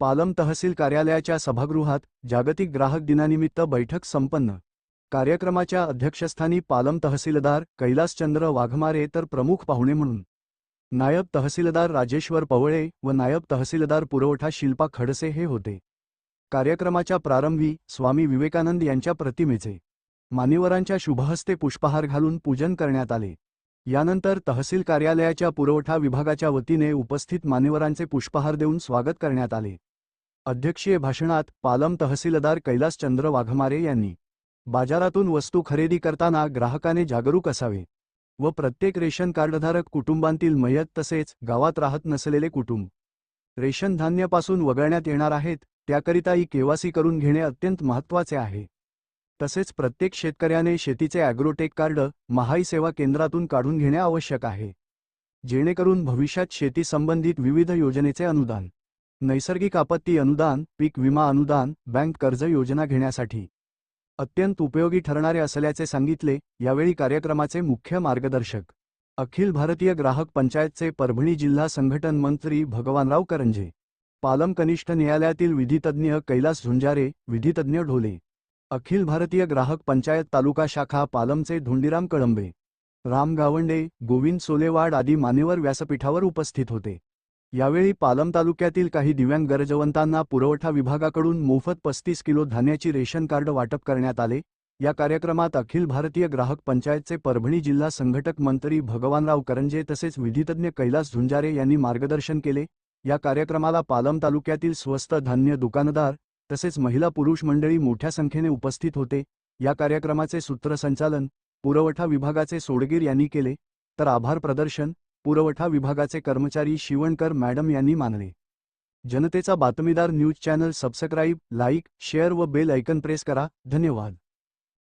पालम तहसील कार्यालयाच्या सभागृहात जागतिक ग्राहक दिनानिमित्त बैठक संपन्न. कार्यक्रमाच्या अध्यक्षस्थानी पालम तहसीलदार कैलासचंद्र वाघमारे तर प्रमुख पाहुणे म्हणून. नायब तहसीलदार राजेश्वर पवळे व नायब तहसीलदार पुरवठा शिल्पा खडसे हे होते. कार्यक्रमाच्या प्रारंभी स्वामी विवेकानंद यांच्या प्रतिमेचे. मान्यवरांच्या शुभहस्ते पुष्पहार घालून पूजन करण्यात आले. यानंतर तहसील कार्यालयाच्या पुरवठा विभागाच्या वतीने उपस्थित मान्यवरांचे पुष्पहार देऊन स्वागत करण्यात आले. अध्यक्षीय भाषणात पालम तहसीलदार कैलासचंद्र वाघमारे यांनी बाजारातून वस्तू खरेदी करताना ग्राहकाने जागरूक असावे व प्रत्येक रेशन कार्डधारक कुटुंबांतील मयत तसेच गावात राहत नसलेले कुटुंब रेशन धान्यापासून वगळण्यात येणार आहेत त्याकरिता ई केवासी करून घेणे अत्यंत महत्त्वाचे आहे. तसेच प्रत्येक शेतकऱ्याने शेतीचे ॲग्रोटेक कार्ड महाई सेवा केंद्रातून काढून घेणे आवश्यक आहे जेणेकरून भविष्यात शेती संबंधित विविध योजनेचे अनुदान नैसर्गिक आपत्ती अनुदान पीक विमा अनुदान बँक कर्ज योजना घेण्यासाठी. अत्यंत उपयोगी ठरणारे असल्याचे सांगितले यावेळी कार्यक्रमाचे मुख्य मार्गदर्शक. अखिल भारतीय ग्राहक पंचायतचे परभणी जिल्हा संघटन मंत्री भगवानराव करंजे. पालम कनिष्ठ न्यायालयातील विधितज्ञ कैलास झुंजारे विधितज्ञ ढोले. अखिल भारतीय ग्राहक पंचायत तालुका शाखा पालमचे धुंडीराम कळंबे. राम गावंडे गोविंद सोलेवाड आदी मान्यवर व्यासपीठावर उपस्थित होते. यावेळी पालम तालुक्यातील काही दिव्यांग गरजवंतांना पुरवठा विभागाकडून मोफत पस्तीस किलो धान्याची रेशन कार्ड वाटप करण्यात आले. या कार्यक्रमात अखिल भारतीय ग्राहक पंचायतचे परभणी जिल्हा संघटक मंत्री भगवानराव करंजे तसेच विधितज्ञ कैलास झुंजारे यांनी मार्गदर्शन केले. या कार्यक्रमाला पालम तालुक्यातील स्वस्त धान्य दुकानदार तसेच महिला पुरुष मंडळी मोठ्या संख्येने उपस्थित होते. या कार्यक्रमाचे सूत्रसंचालन पुरवठा विभागाचे सोडगीर यांनी केले. तर आभार प्रदर्शन पुरवठा विभागाचे कर्मचारी शिवणकर मॅडम यांनी मानले. जनतेचा बातमीदार news channel subscribe like share व बेल ऐकन प्रेस करा. धन्यवाद.